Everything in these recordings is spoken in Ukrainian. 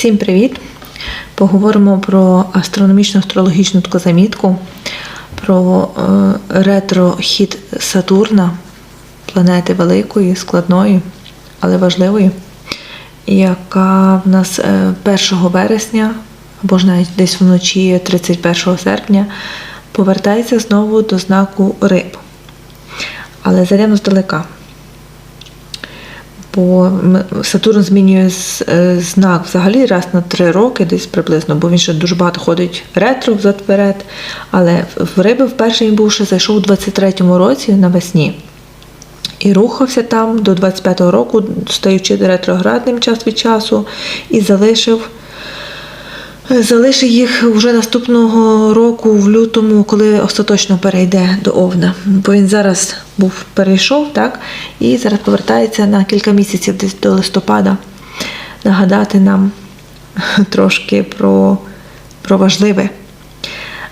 Всім привіт! Поговоримо про астрономічну астрологічну таку замітку, про е, ретро-хід Сатурна, планети великої, складної, але важливої, яка в нас е, 1 вересня, або ж навіть десь вночі 31 серпня, повертається знову до знаку риб. Але заряно здалека. Бо Сатурн змінює е, знак взагалі раз на три роки, десь приблизно, бо він ще дуже багато ходить ретро взад вперед. Але в- риби вперше він був ще зайшов у 23-му році навесні. І рухався там до 25-го року, стаючи ретроградним час від часу, і залишив Залиши їх вже наступного року, в лютому, коли остаточно перейде до Овна. Бо він зараз був перейшов, так? І зараз повертається на кілька місяців десь до листопада. Нагадати нам трошки про, про важливе.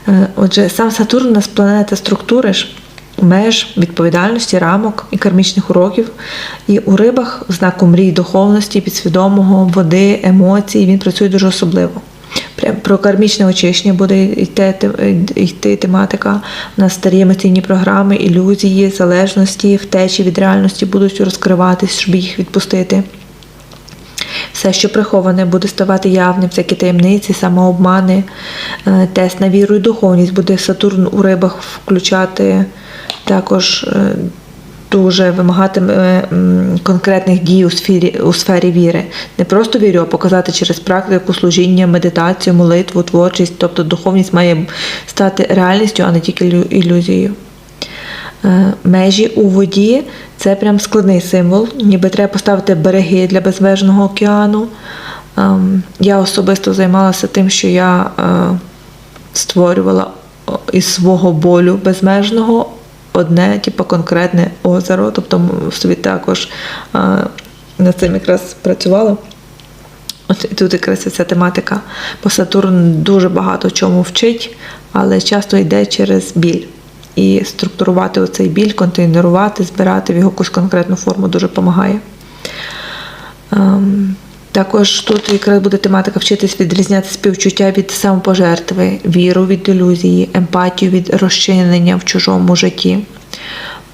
Е, Отже, сам Сатурн у нас планета структури ж, меж, відповідальності, рамок і кармічних уроків. І у рибах в знаку мрій, духовності, підсвідомого, води, емоцій він працює дуже особливо. Про кармічне очищення буде йти, йти тематика. Нас старі емоційні програми, ілюзії, залежності, втечі від реальності будуть розкриватись, щоб їх відпустити. Все, що приховане, буде ставати явним, всякі таємниці, самообмани, е, тест на віру і духовність буде Сатурн у рибах включати також е, дуже вимагатиме конкретних дій у сфері, у сфері віри. Не просто вірю, а показати через практику служіння, медитацію, молитву, творчість. Тобто духовність має стати реальністю, а не тільки ілюзією. Е, Межі у воді це прям складний символ, ніби треба поставити береги для безмежного океану. Ем, Я особисто займалася тим, що я е, створювала із свого болю безмежного одне, типу, конкретне озеро. Тобто м, собі також е, над цим якраз працювала. От тут якраз ця тематика. Бо Сатурн дуже багато чому вчить, але часто йде через біль. І структурувати оцей біль, контейнерувати, збирати в його якусь конкретну форму дуже допомагає. Також тут якраз буде тематика вчитись відрізняти співчуття від самопожертви, віру від ілюзії, емпатію від розчинення в чужому житті.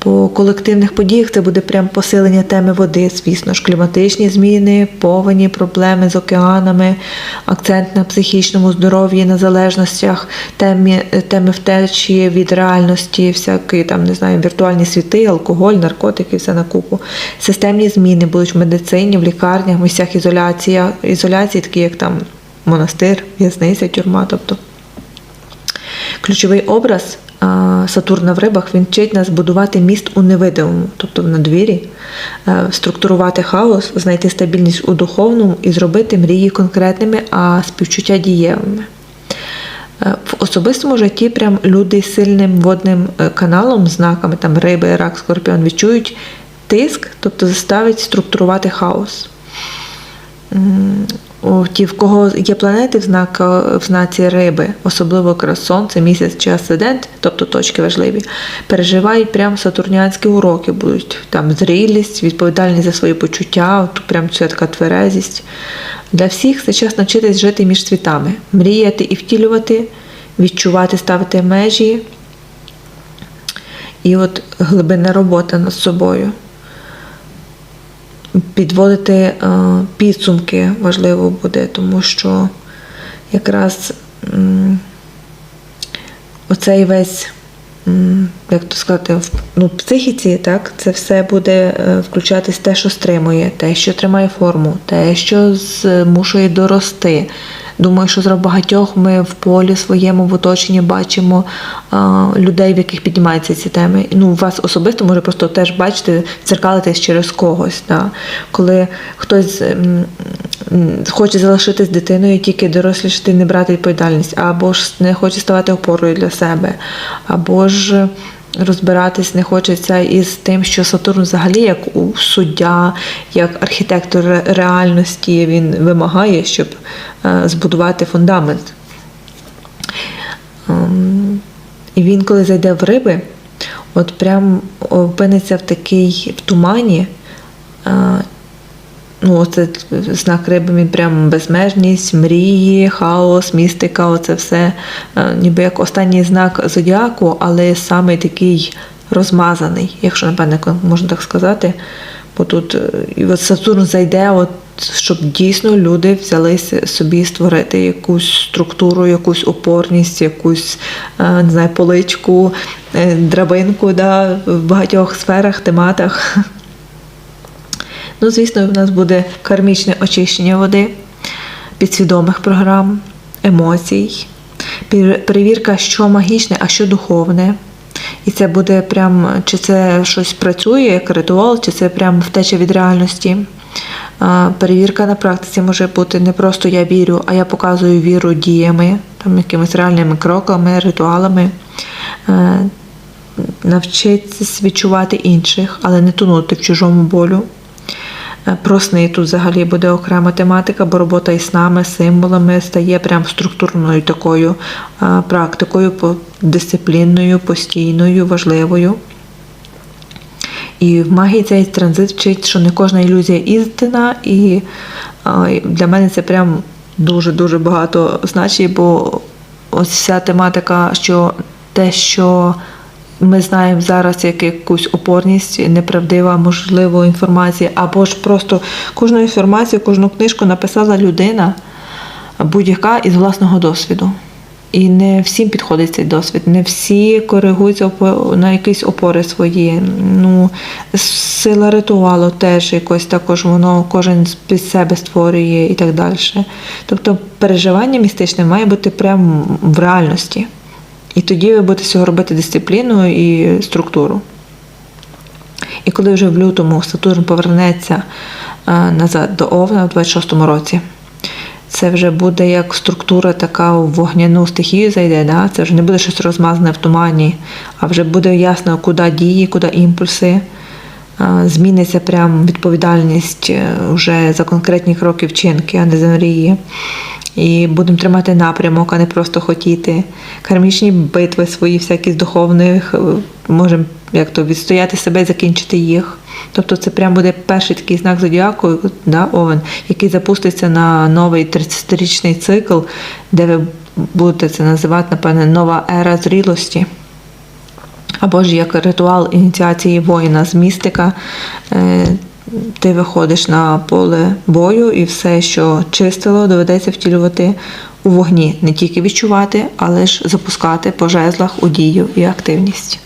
По колективних подіях це буде прям посилення теми води, звісно ж, кліматичні зміни, повені, проблеми з океанами, акцент на психічному здоров'ї, на залежностях, темі, теми втечі від реальності, всякі там, не знаю, віртуальні світи, алкоголь, наркотики, все на купу. Системні зміни будуть в медицині, в лікарнях, в місцях ізоляції, ізоляції, такі як там монастир, в'язниця, тюрма. тобто. Ключовий образ Сатурна в рибах він вчить нас будувати міст у невидимому, тобто в надвірі, е, структурувати хаос, знайти стабільність у духовному і зробити мрії конкретними, а співчуття дієвими. В особистому житті прям люди з сильним водним е, каналом, знаками там риби, рак, скорпіон відчують тиск, тобто заставить структурувати хаос. Ті, в кого є планети в, знак, в знаці риби, особливо якраз сонце, місяць чи асцендент, тобто точки важливі, переживають прям сатурнянські уроки, будуть там зрілість, відповідальність за свої почуття, от прям це така тверезість. Для всіх це час навчитись жити між світами, мріяти і втілювати, відчувати, ставити межі. І от глибинна робота над собою підводити е, підсумки важливо буде, тому що якраз оцей весь, як то сказати, в ну, психіці, так, це все буде е, включатись те, що стримує, те, що тримає форму, те, що змушує дорости. Думаю, що зра багатьох ми в полі своєму в оточенні бачимо а, людей, в яких піднімаються ці теми. Ну, вас особисто може просто теж бачити, дзеркалитись через когось. Да? Коли хтось хоче залишитись дитиною, тільки дорослішати, не брати відповідальність, або ж не хоче ставати опорою для себе, або ж розбиратись не хочеться із тим, що Сатурн взагалі як у суддя, як архітектор реальності, він вимагає, щоб е, збудувати фундамент. Ем, І він, коли зайде в риби, от прям опиниться в такий в тумані, е, ну, це знак риби, він прям безмежність, мрії, хаос, містика, оце все, е, ніби як останній знак зодіаку, але саме такий розмазаний, якщо напевне можна так сказати. Бо тут е, от Сатурн зайде, от, щоб дійсно люди взялися собі створити якусь структуру, якусь опорність, якусь е, не знаю, поличку, драбинку да, в багатьох сферах, тематах. Ну, звісно, в нас буде кармічне очищення води, підсвідомих програм, емоцій, перевірка, що магічне, а що духовне. І це буде прям, чи це щось працює як ритуал, чи це прям втеча від реальності. Перевірка на практиці може бути не просто я вірю, а я показую віру діями, там якимись реальними кроками, ритуалами. Е, Навчитися відчувати інших, але не тонути в чужому болю. Е, Про сни тут взагалі буде окрема тематика, бо робота із снами, символами стає прям структурною такою е, практикою, дисциплінною, постійною, важливою. І в магії цей транзит вчить, що не кожна ілюзія істина, і і для мене це прям дуже-дуже багато значить, бо ось вся тематика, що те, що ми знаємо зараз як якусь опорність, неправдива, можливо, інформація, або ж просто кожну інформацію, кожну книжку написала людина будь-яка із власного досвіду. І не всім підходить цей досвід, не всі коригуються на якісь опори свої. Ну, сила ритуалу теж якось також воно кожен під себе створює і так далі. Тобто переживання містичне має бути прямо в реальності. І тоді ви будете цього робити дисципліну і структуру. І коли вже в лютому Сатурн повернеться е, назад до Овна в 26-му році, це вже буде як структура така в вогняну стихію зайде, да? це вже не буде щось розмазане в тумані, а вже буде ясно, куди дії, куди імпульси. Е, Зміниться прям відповідальність е, вже за конкретні кроки вчинки, а не за мрії. І будемо тримати напрямок, а не просто хотіти. Кармічні битви свої, всякі з духовних, е, можемо як то відстояти себе і закінчити їх. Тобто це прям буде перший такий знак зодіаку, да, Овен, який запуститься на новий 30-річний цикл, де ви будете це називати, напевне, нова ера зрілості. Або ж як ритуал ініціації воїна з містика. Ти виходиш на поле бою і все, що чистило, доведеться втілювати у вогні. Не тільки відчувати, але ж запускати по жезлах у дію і активність.